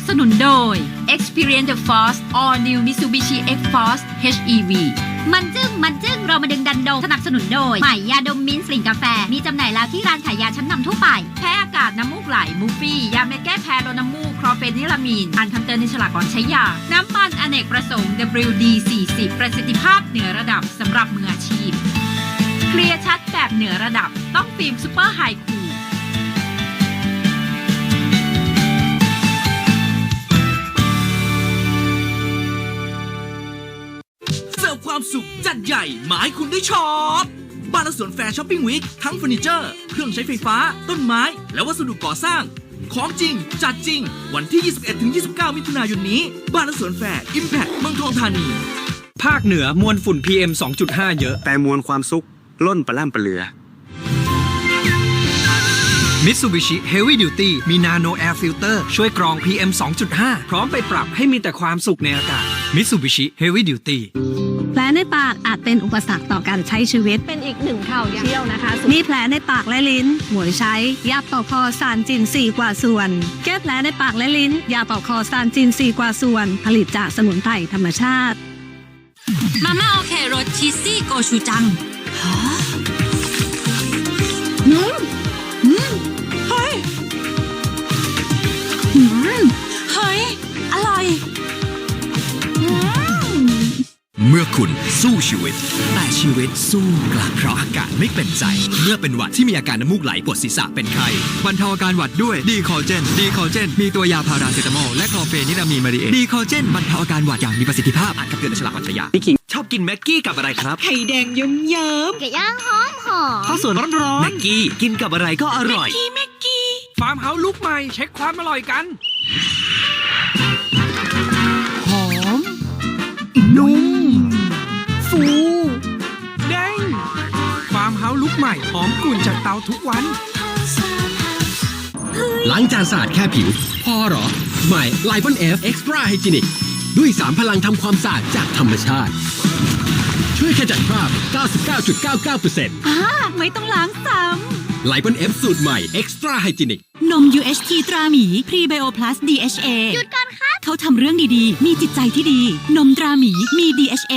บสนุนโดย Experience the Force All New Mitsubishi X-Force HEV มันจึ้งมันจึ้งเรามาดึงดันโดงสนับสนุนโดยใหม่ยาดมมิ้นท์ลิ่นกาแฟ มีจำหน่ายแล้วที่ร้านขายยาชั้นนำทั่วไป แพ้อากาศน้ำมูกไหลมูฟี่ ยาเม็ดแก้แพ้ลดน้ำมูกคลอเฟนิลามีน อ่านคำเตือนในฉลากก่อนใช้ยา น้ำมันอเนกประสงค์ WD-40 ประสิทธิภาพเหนือระดับสำหรับมืออาชีพ เคลียร์ชัดแบบเหนือระดับต้องฟิล์มซูเปอร์ไฮคู ความสุข จัดใหญ่หมายคุณได้ช็อปบ้านและสวนแฟร์ช้อปปิ้งวีคทั้งเฟอร์นิเจอร์ เครื่องใช้ไฟฟ้า ต้นไม้ และวัสดุก่อสร้าง ของจริง จัดจริง วันที่ 21-29 มิถุนายนนี้ บ้านและสวนแฟร์อิมแพคเมืองทองธานี ภาคเหนือมวลฝุ่น PM 2.5 เยอะ แต่มวลความสุขล้นประล่ำประเลือ Mitsubishi Heavy Duty มี Nano Air Filter ช่วยกรอง PM 2.5 พร้อมไปปรับให้มีแต่ความสุขในอากาศ Mitsubishi Heavy Duty แผล ในปากอาจเป็นอุปสรรคต่อการใช้ชีวิต เป็นอีกหนึ่งข่าวเที่ยวนะคะมีแผลในปากและลิ้น หมวยใช้ ยาเป่าคอซานจินสี่กว่าส่วน แก้แผลในปากและลิ้น ยาเป่าคอซานจินสี่กว่าส่วน ผลิตจากสมุนไพรธรรมชาติ มาม่าโอเครสชีสซี่โกชูจัง คุณสู้ชีวิต แต่ชีวิตสู้กลับเพราะอากาศไม่เป็นใจ เมื่อเป็นหวัดที่มีอาการน้ำมูกไหลปวดศีรษะเป็นไข้บรรเทาอาการหวัดด้วยดีคอเจนดีคอเจน มีตัวยาพาราเซตามอลและคลอเฟนิรามีนมาดีเอดีคอเจนบรรเทาอาการหวัดอย่างมีประสิทธิภาพอ่านคำเตือนในฉลากก่อนใช้ยาพี่คิงชอบกินแม็กกี้กับอะไรครับ ไข่แดงเยิ้มเยิ้มไก่ย่างหอมหอมข้าวสวยร้อนๆแม็กกี้กินกับอะไรก็อร่อยฟาร์มเฮาส์ลุกใหม่เช็คความอร่อยกัน ใหม่หอมกลุ่นจากเตาทุกวัน ล้างจานสะอาดแค่ผิว พอเหรอ ใหม่ l i ป o n F Extra Hygienic ด้วย 3 พลังทำความสะอาดจากธรรมชาติ ช่วยขจัดคราบ 99.99%อ่าไม่ต้องล้างซ้ไลปอน F สูตรใหม่ Extra Hygienic นม UHT ตราหมี พรีไบโอพลัส DHA หยุดก่อนครับเขาทำเรื่องดีๆ มีจิตใจที่ดี นมตราหมีมี DHA